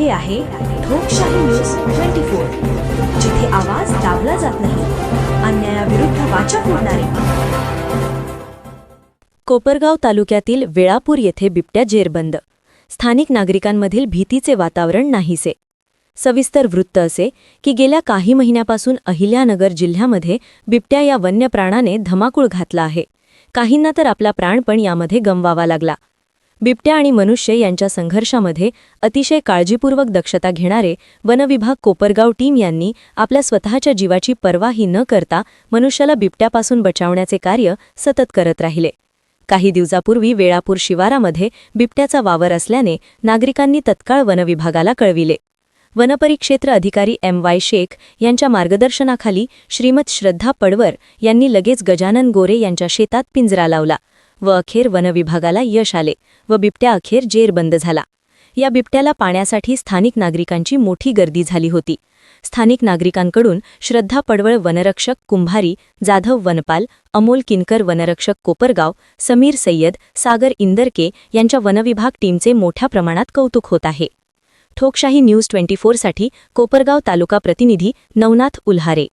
हे आहे लोकशाही न्यूज ट्वेंटी फोर जिथे आवाज दाबला जात नाही अन्यायाविरुद्ध वाचा फोडणारे. कोपरगाव तालुक्यातील वेळापूर येथे बिबट्या जेरबंद. स्थानिक नागरिकांमधील भीतीचे वातावरण नाहीसे. सविस्तर वृत्त असे की गेल्या काही महिन्यापासून अहिल्यानगर जिल्ह्यामध्ये बिबट्या या वन्य प्राणाने धमाकूळ घातला आहे. काहींना तर आपला प्राण पण यामध्ये गमवावा लागला. बिबट्या आणि मनुष्य यांच्या संघर्षामध्ये अतिशय काळजीपूर्वक दक्षता घेणारे वनविभाग कोपरगाव टीम यांनी आपल्या स्वतःच्या जीवाची पर्वाही न करता मनुष्याला बिबट्यापासून बचावण्याचे कार्य सतत करत राहिले. काही दिवसापूर्वी वेळापूर शिवारामध्ये बिबट्याचा वावर असल्याने नागरिकांनी तत्काळ वनविभागाला कळविले. वनपरिक्षेत्र अधिकारी एम वाय शेख यांच्या मार्गदर्शनाखाली श्रीमत श्रद्धा पडवर यांनी लगेच गजानन गोरे यांच्या शेतात पिंजरा लावला. व अखेर वनविभागाला यश आले व बिबट्या अखेर जेरबंद झाला. या बिबट्याला पाण्यासाठी स्थानिक नागरिकांची मोठी गर्दी झाली होती. स्थानिक नागरिकांकडून श्रद्धा पडवळ वनरक्षक कुंभारी जाधव वनपाल अमोल किनकर वनरक्षक कोपरगाव समीर सय्यद सागर इंदरके यांच्या वनविभाग टीमचे मोठ्या प्रमाणात कौतुक होत आहे. ठोकशाही न्यूज ट्वेंटी फोरसाठी कोपरगाव तालुका प्रतिनिधी नवनाथ उल्हारे.